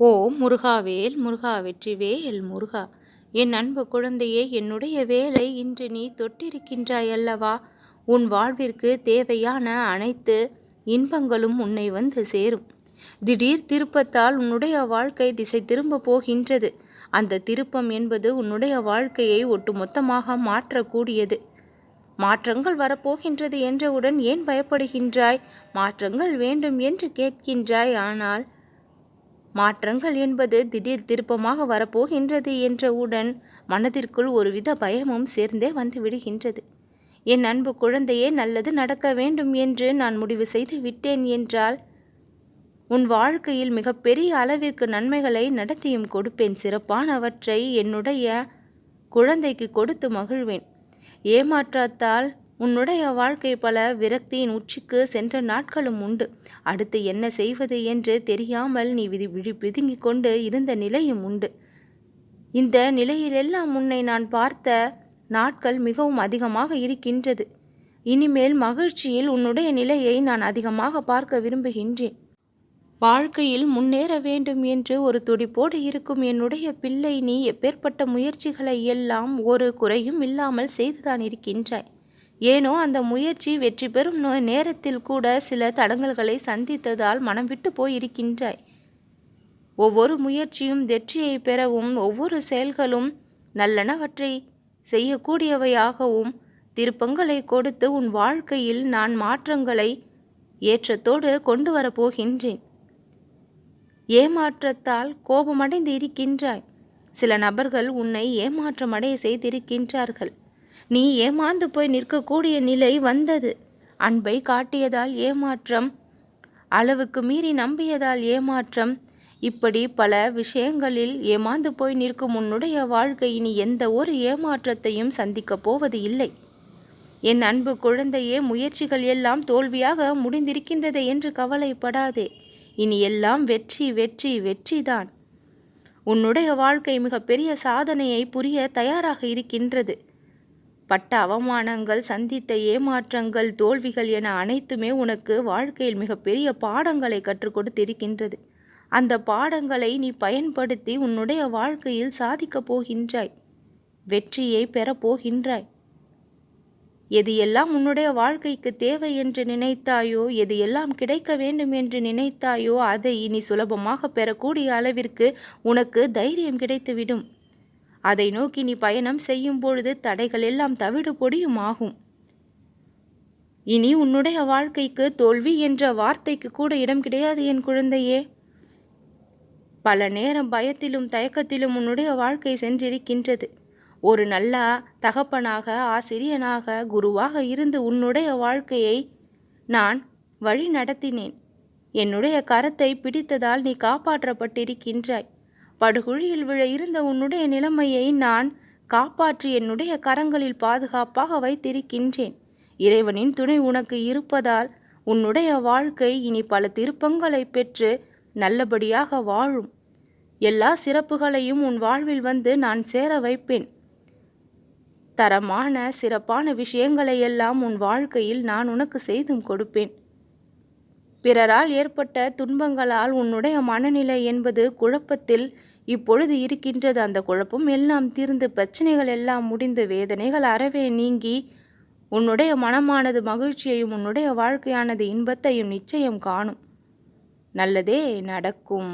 ஓ முருகாவேல் முருகா வெற்றிவேல் முருகா. என் அன்பு குழந்தையே என்னுடைய வேலை இன்று நீ தொட்டிருக்கின்றாய் அல்லவா உன் வாழ்விற்கு தேவையான அனைத்து இன்பங்களும் உன்னை வந்து சேரும். திடீர் திருப்பத்தால் உன்னுடைய வாழ்க்கை திசை திரும்ப போகின்றது. அந்த திருப்பம் என்பது உன்னுடைய வாழ்க்கையை ஒட்டுமொத்தமாக மாற்றக்கூடியது. மாற்றங்கள் வரப்போகின்றது என்றவுடன் ஏன் பயப்படுகின்றாய்? மாற்றங்கள் வேண்டும் என்று கேட்கின்றாய் ஆனால் மாற்றங்கள் என்பது திடீர் திருப்பமாக வரப்போகின்றது என்றவுடன் மனதிற்குள் ஒருவித பயமும் சேர்ந்தே வந்து விடுகின்றது. என் அன்பு குழந்தையே நல்லது நடக்க வேண்டும் என்று நான் முடிவு செய்து விட்டேன் என்றால் உன் வாழ்க்கையில் மிகப்பெரிய அளவிற்கு நன்மைகளை நடத்தியும் கொடுப்பேன். சிறப்பானவற்றை என்னுடைய குழந்தைக்கு கொடுத்து மகிழ்வேன். ஏமாற்றத்தால் உன்னுடைய வாழ்க்கை பல விரக்தியின் உச்சிக்கு சென்ற நாட்களும் உண்டு. அடுத்து என்ன செய்வது என்று தெரியாமல் நீ விதி விழி பிதுங்கிக் கொண்டு இருந்த நிலையும் உண்டு. இந்த நிலையிலெல்லாம் உன்னை நான் பார்த்த நாட்கள் மிகவும் அதிகமாக இருக்கின்றது. இனிமேல் மகிழ்ச்சியில் உன்னுடைய நிலையை நான் அதிகமாக பார்க்க விரும்புகின்றேன். வாழ்க்கையில் முன்னேற வேண்டும் என்று ஒரு துடிப்போடு இருக்கும் என்னுடைய பிள்ளை நீ எப்பேற்பட்ட முயற்சிகளை எல்லாம் ஒரு குறையும் இல்லாமல் செய்துதான் இருக்கின்றாய். ஏனோ அந்த முயற்சி வெற்றி பெறும் நேரத்தில் கூட சில தடங்கல்களை சந்தித்ததால் மனம் விட்டு போயிருக்கின்றாய். ஒவ்வொரு முயற்சியும் வெற்றியை பெறவும் ஒவ்வொரு செயல்களும் நல்லனவற்றை செய்யக்கூடியவையாகவும் திருப்பங்களை கொடுத்து உன் வாழ்க்கையில் நான் மாற்றங்களை ஏற்றத்தோடு கொண்டு வரப்போகின்றேன் ஏமாற்றத்தால் கோபமடைந்து இருக்கின்றாய் சில நபர்கள் உன்னை ஏமாற்றமடைய செய்திருக்கின்றார்கள். நீ ஏமாந்து போய் நிற்கக்கூடிய நிலை வந்தது. அன்பை காட்டியதால் ஏமாற்றம் அளவுக்கு மீறி நம்பியதால் ஏமாற்றம். இப்படி பல விஷயங்களில் ஏமாந்து போய் நிற்கும் உன்னுடைய வாழ்க்கை இனி எந்த ஒரு ஏமாற்றத்தையும் சந்திக்கப் போவது இல்லை. என் அன்பு குழந்தையே முயற்சிகள் எல்லாம் தோல்வியாக முடிந்திருக்கின்றதே என்று கவலைப்படாதே. இனி எல்லாம் வெற்றி வெற்றி வெற்றிதான். உன்னுடைய வாழ்க்கை மிகப்பெரிய சாதனையை புரிய தயாராக இருக்கின்றது. பட்ட அவமானங்கள் சந்தித்த ஏமாற்றங்கள் தோல்விகள் என அனைத்துமே உனக்கு வாழ்க்கையில் மிகப்பெரிய பாடங்களை கற்றுக் கொடுத்திருக்கின்றது. அந்த பாடங்களை நீ பயன்படுத்தி உன்னுடைய வாழ்க்கையில் சாதிக்கப் போகின்றாய். வெற்றியை பெறப்போகின்றாய் எது எல்லாம் உன்னுடைய வாழ்க்கைக்கு தேவை என்று நினைத்தாயோ எது எல்லாம் கிடைக்க வேண்டும் என்று நினைத்தாயோ அதை இனி சுலபமாக பெறக்கூடிய அளவிற்கு உனக்கு தைரியம் கிடைத்துவிடும். அதை நோக்கி நீ பயணம் செய்யும் பொழுது தடைகள் எல்லாம் தவிடு பொடியுமாகும். இனி உன்னுடைய வாழ்க்கைக்கு தோல்வி என்ற வார்த்தைக்கு கூட இடம் கிடையாது என் குழந்தையே. பல நேரம் பயத்திலும் தயக்கத்திலும் உன்னுடைய வாழ்க்கை சென்றிருக்கின்றது. ஒரு நல்ல தகப்பனாக ஆசிரியனாக குருவாக இருந்து உன்னுடைய வாழ்க்கையை நான் வழி நடத்தினேன் என்னுடைய கரத்தை பிடித்ததால் நீ காப்பாற்றப்பட்டிருக்கின்றாய். படுகுழியில் விழ இருந்த உன்னுடைய நிலைமையை நான் காப்பாற்றி என்னுடைய கரங்களில் பாதுகாப்பாக வைத்திருக்கின்றேன். இறைவனின் துணை உனக்கு இருப்பதால் உன்னுடைய வாழ்க்கை இனி பல திருப்பங்களை பெற்று நல்லபடியாக வாழும். எல்லா சிறப்புகளையும் உன் வாழ்வில் வந்து நான் சேர வைப்பேன். தரமான சிறப்பான விஷயங்களை எல்லாம் உன் வாழ்க்கையில் நான் உனக்கு செய்தும் கொடுப்பேன். பிறரால் ஏற்பட்ட துன்பங்களால் உன்னுடைய மனநிலை என்பது குழப்பத்தில் இப்பொழுது இருக்கின்றது அந்த குழப்பம். எல்லாம் தீர்ந்து பிரச்சனைகள் எல்லாம் முடிந்து வேதனைகள் அறவே நீங்கி உன்னுடைய மனமானது மகிழ்ச்சியையும் உன்னுடைய வாழ்க்கையானது இன்பத்தையும் நிச்சயம் காணும். நல்லதே நடக்கும்.